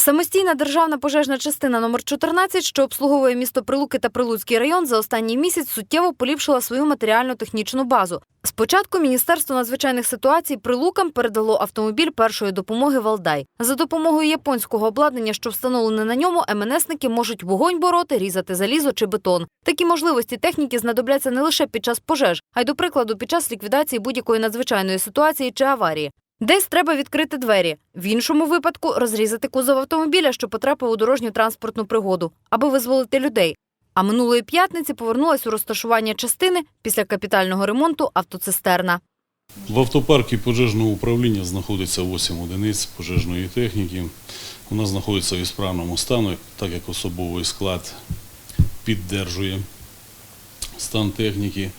Самостійна державна пожежна частина номер 14, що обслуговує місто Прилуки та Прилуцький район, за останній місяць суттєво поліпшила свою матеріально-технічну базу. Спочатку Міністерство надзвичайних ситуацій Прилукам передало автомобіль першої допомоги Валдай. За допомогою японського обладнання, що встановлене на ньому, МНСники можуть вогонь бороти, різати залізо чи бетон. Такі можливості техніки знадобляться не лише під час пожеж, а й до прикладу під час ліквідації будь-якої надзвичайної ситуації чи аварії. Десь треба відкрити двері, в іншому випадку розрізати кузов автомобіля, що потрапив у дорожню транспортну пригоду, аби визволити людей. А минулої п'ятниці повернулась у розташування частини після капітального ремонту автоцистерна. В автопарку пожежного управління знаходиться 8 одиниць пожежної техніки. Вона знаходиться в ісправному стані, так як особовий склад піддержує стан техніки.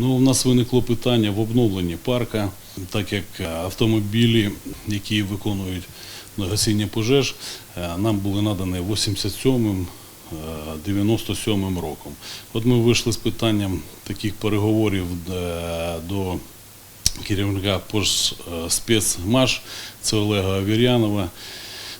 Ну, у нас виникло питання в обновленні парка, так як е, автомобілі, які виконують гасіння пожеж, е, нам були надані 87-м, е, 97-м роком. От ми вийшли з питанням таких переговорів е, до керівника е, спецмаш, це Олега Авір'янова,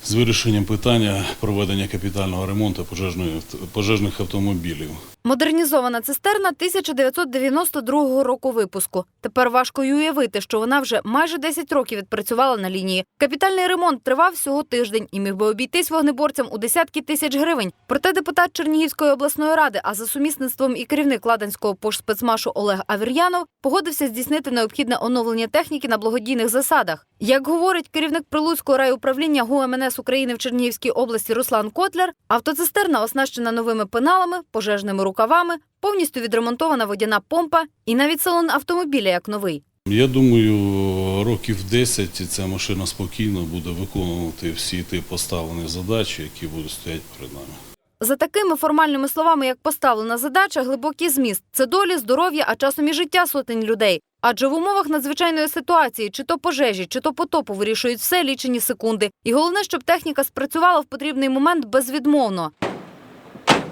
з вирішенням питання проведення капітального ремонту пожежної, пожежних автомобілів. Модернізована цистерна 1992 року випуску. Тепер важко й уявити, що вона вже майже 10 років відпрацювала на лінії. Капітальний ремонт тривав всього тиждень і міг би обійтись вогнеборцям у десятки тисяч гривень. Проте депутат Чернігівської обласної ради, а за сумісництвом і керівник Ладанського пошспецмашу Олег Авір'янов погодився здійснити необхідне оновлення техніки на благодійних засадах. Як говорить керівник Прилуцького райуправління ГУМНС України в Чернігівській області Руслан Котляр, автоцистерна оснащена новими пеналами, пожежними рукавами, повністю відремонтована водяна помпа і навіть салон автомобіля як новий. Я думаю, років 10 ця машина спокійно буде виконувати всі ті поставлені задачі, які будуть стояти перед нами. За такими формальними словами, як поставлена задача, глибокий зміст це долі, здоров'я, а часом і життя сотень людей. Адже в умовах надзвичайної ситуації, чи то пожежі, чи то потопу вирішують все лічені секунди. І головне, щоб техніка спрацювала в потрібний момент безвідмовно.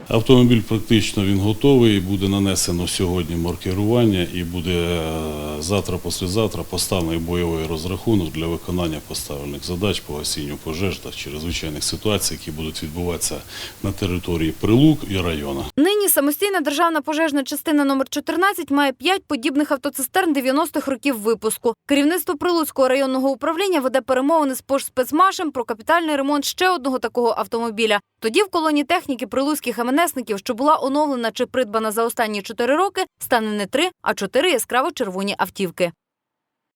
Автомобіль практично він готовий, буде нанесено сьогодні маркерування і буде е, завтра, післязавтра поставлений бойовий розрахунок для виконання поставлених задач по гасінню пожеж та чрезвичайних ситуацій, які будуть відбуватися на території Прилук і району. Нині самостійна державна пожежна частина номер 14 має п'ять подібних автоцистерн 90-х років випуску. Керівництво Прилуцького районного управління веде перемовини з Пожспецмашем про капітальний ремонт ще одного такого автомобіля. Тоді в колоні техніки прилуцьких МНСників, що була оновлена чи придбана за останні чотири роки, стане не три, а чотири яскраво червоні автівки.